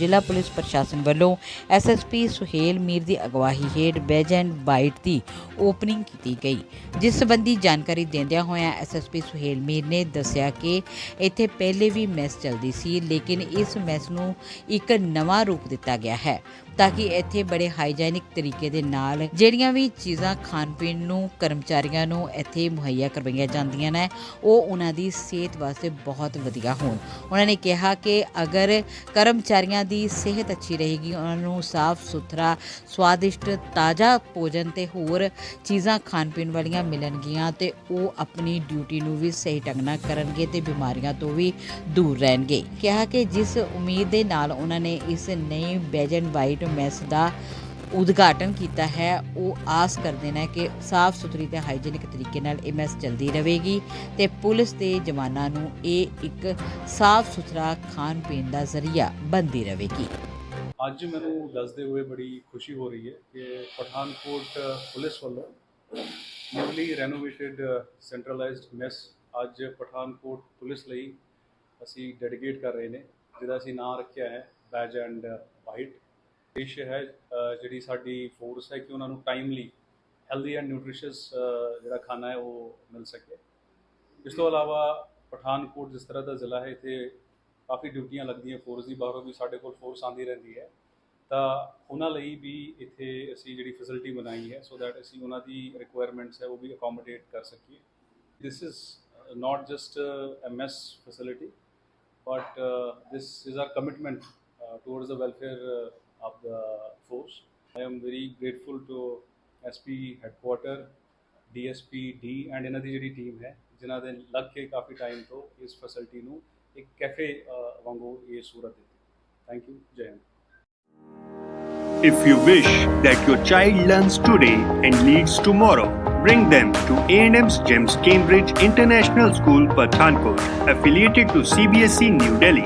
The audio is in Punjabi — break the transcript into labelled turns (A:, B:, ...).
A: ਜ਼ਿਲ੍ਹਾ ਪੁਲਿਸ ਪ੍ਰਸ਼ਾਸਨ ਵੱਲੋਂ ਐਸਐਸਪੀ ਸੁਹੇਲ ਮੀਰ ਦੀ ਅਗਵਾਈ ਹੇਠ ਬੈਜ ਐਂਡ ਬਾਈਟ ਦੀ ਓਪਨਿੰਗ ਕੀਤੀ ਗਈ, ਜਿਸ ਸੰਬੰਧੀ ਜਾਣਕਾਰੀ ਦਿੰਦਿਆਂ ਹੋਇਆਂ ਐਸਐਸਪੀ ਸੁਹੇਲ ਮੀਰ ਨੇ ਦੱਸਿਆ ਕਿ ਇੱਥੇ ਪਹਿਲੇ ਵੀ ਮੈਸ ਚੱਲਦੀ ਸੀ, ਲੇਕਿਨ ਇਸ ਮੈਸ ਨੂੰ ਇੱਕ ਨਵਾਂ ਰੂਪ ਦਿੱਤਾ ਗਿਆ ਹੈ। ਤਾਂ ਕਿ ਇੱਥੇ ਬੜੇ ਹਾਈਜੈਨਿਕ ਤਰੀਕੇ ਦੇ ਨਾਲ ਜਿਹੜੀਆਂ ਵੀ ਚੀਜ਼ਾਂ ਖਾਣ ਪੀਣ ਨੂੰ, ਕਰਮਚਾਰੀਆਂ ਨੂੰ ਇੱਥੇ ਮੁਹੱਈਆ ਕਰਵਾਈਆਂ ਜਾਂਦੀਆਂ ਨੇ, ਉਹ ਉਹਨਾਂ ਦੀ ਸਿਹਤ ਵਾਸਤੇ ਬਹੁਤ ਵਧੀਆ ਹੋਣ। ਉਹਨਾਂ ਨੇ ਕਿਹਾ ਕਿ ਅਗਰ ਕਰਮਚਾਰੀਆਂ ਦੀ ਸਿਹਤ ਅੱਛੀ ਰਹੇਗੀ, ਉਹਨਾਂ ਨੂੰ ਸਾਫ਼ ਸੁਥਰਾ, ਸਵਾਦਿਸ਼ਟ, ਤਾਜ਼ਾ ਭੋਜਨ ਤੇ ਹੋਰ ਚੀਜ਼ਾਂ ਖਾਣ ਪੀਣ ਵਾਲੀਆਂ ਮਿਲਣਗੀਆਂ ਤੇ ਉਹ ਆਪਣੀ ਡਿਊਟੀ ਨੂੰ ਵੀ ਸਹੀ ਢੰਗ ਨਾਲ ਕਰਨਗੇ ਤੇ ਬਿਮਾਰੀਆਂ ਤੋਂ ਵੀ ਦੂਰ ਰਹਿਣਗੇ। ਕਿਹਾ ਕਿ ਜਿਸ ਉਮੀਦ ਦੇ ਨਾਲ ਉਹਨਾਂ ਨੇ ਇਸ ਨਈ ਬੈਜ ਐਂਡ ਵਾਈਟ ਮੈਸ ਦਾ ਉਦਘਾਟਨ ਕੀਤਾ ਹੈ। ਉਹ ਆਸ ਕਰਦੇ ਨੇ ਕਿ ਸਾਫ਼ ਸੁਥਰੀ ਤੇ ਹਾਈਜੀਨਿਕ ਤਰੀਕੇ ਨਾਲ ਇਹ ਮੈਸ ਚੱਲਦੀ ਰਹੇਗੀ ਤੇ ਪੁਲਿਸ ਦੇ ਜਵਾਨਾਂ ਨੂੰ ਇਹ ਇੱਕ ਸਾਫ਼ ਸੁਥਰਾ ਖਾਣ ਪੀਣ ਦਾ ਜ਼ਰੀਆ ਬਣਦੀ ਰਹੇਗੀ।
B: ਅੱਜ ਮੈਨੂੰ ਦੱਸਦੇ ਹੋਏ ਬੜੀ ਖੁਸ਼ੀ ਹੋ ਰਹੀ ਹੈ ਕਿ ਪਠਾਨਕੋਟ ਪੁਲਿਸ ਵੱਲੋਂ ਨਿਊਲੀ ਰੈਨੋਵੇਟਡ ਸੈਂਟਰਲਾਈਜ਼ਡ ਮੈਸ ਅੱਜ ਪਠਾਨਕੋਟ ਪੁਲਿਸ ਲਈ ਅਸੀਂ ਡੈਡੀਕੇਟ ਕਰ ਰਹੇ ਨੇ, ਜਿਹਦਾ ਅਸੀਂ ਨਾਂ ਰੱਖਿਆ ਹੈ, ਬੈਜ ਐਂਡ ਵਾਈਟ। ਡਿਸ਼ ਹੈ ਜਿਹੜੀ ਸਾਡੀ ਫੋਰਸ ਹੈ ਕਿ ਉਹਨਾਂ ਨੂੰ ਟਾਈਮਲੀ ਹੈਲਦੀ ਐਂਡ ਨਿਊਟ੍ਰੀਸ਼ੀਅਸ ਜਿਹੜਾ ਖਾਣਾ ਹੈ ਉਹ ਮਿਲ ਸਕੇ। ਇਸ ਤੋਂ ਇਲਾਵਾ ਪਠਾਨਕੋਟ ਜਿਸ ਤਰ੍ਹਾਂ ਦਾ ਜ਼ਿਲ੍ਹਾ ਹੈ ਇੱਥੇ ਕਾਫੀ ਡਿਊਟੀਆਂ ਲੱਗਦੀਆਂ ਫੋਰਸ ਦੀ ਬਾਹਰੋਂ ਵੀ ਸਾਡੇ ਕੋਲ ਫੋਰਸ ਆਉਂਦੀ ਰਹਿੰਦੀ ਹੈ। ਤਾਂ ਉਹਨਾਂ ਲਈ ਵੀ ਇੱਥੇ ਅਸੀਂ ਜਿਹੜੀ ਫੈਸਿਲਿਟੀ ਬਣਾਈ ਹੈ ਸੋ ਦੈਟ ਅਸੀਂ ਉਹਨਾਂ ਦੀ ਰਿਕੁਆਇਰਮੈਂਟਸ ਹੈ ਉਹ ਵੀ ਅਕੋਮੋਡੇਟ ਕਰ ਸਕੀਏ। This is not just a mess facility but uh, this is our commitment uh, towards the welfare uh, of the force. I am very grateful to SP headquarter, DSP D and ਇਹਨਾਂ ਦੀ ਜਿਹੜੀ ਟੀਮ ਹੈ ਜਿਨ੍ਹਾਂ ਦੇ ਲੱਗ ਕੇ ਕਾਫੀ ਟਾਈਮ ਤੋਂ ਇਸ ਫੈਸਿਲਿਟੀ ਨੂੰ ਇੱਕ ਕੈਫੇ ਵਾਂਗੂ ਇਹ ਸੂਰਤ ਦਿੱਤੀ ਥੈਂਕ ਯੂ ਜੈ Hind
C: If you wish that your child learns today and leads tomorrow, bring them to A&M's GEMS Cambridge International School, Pathankot, affiliated to CBSE E, New Delhi.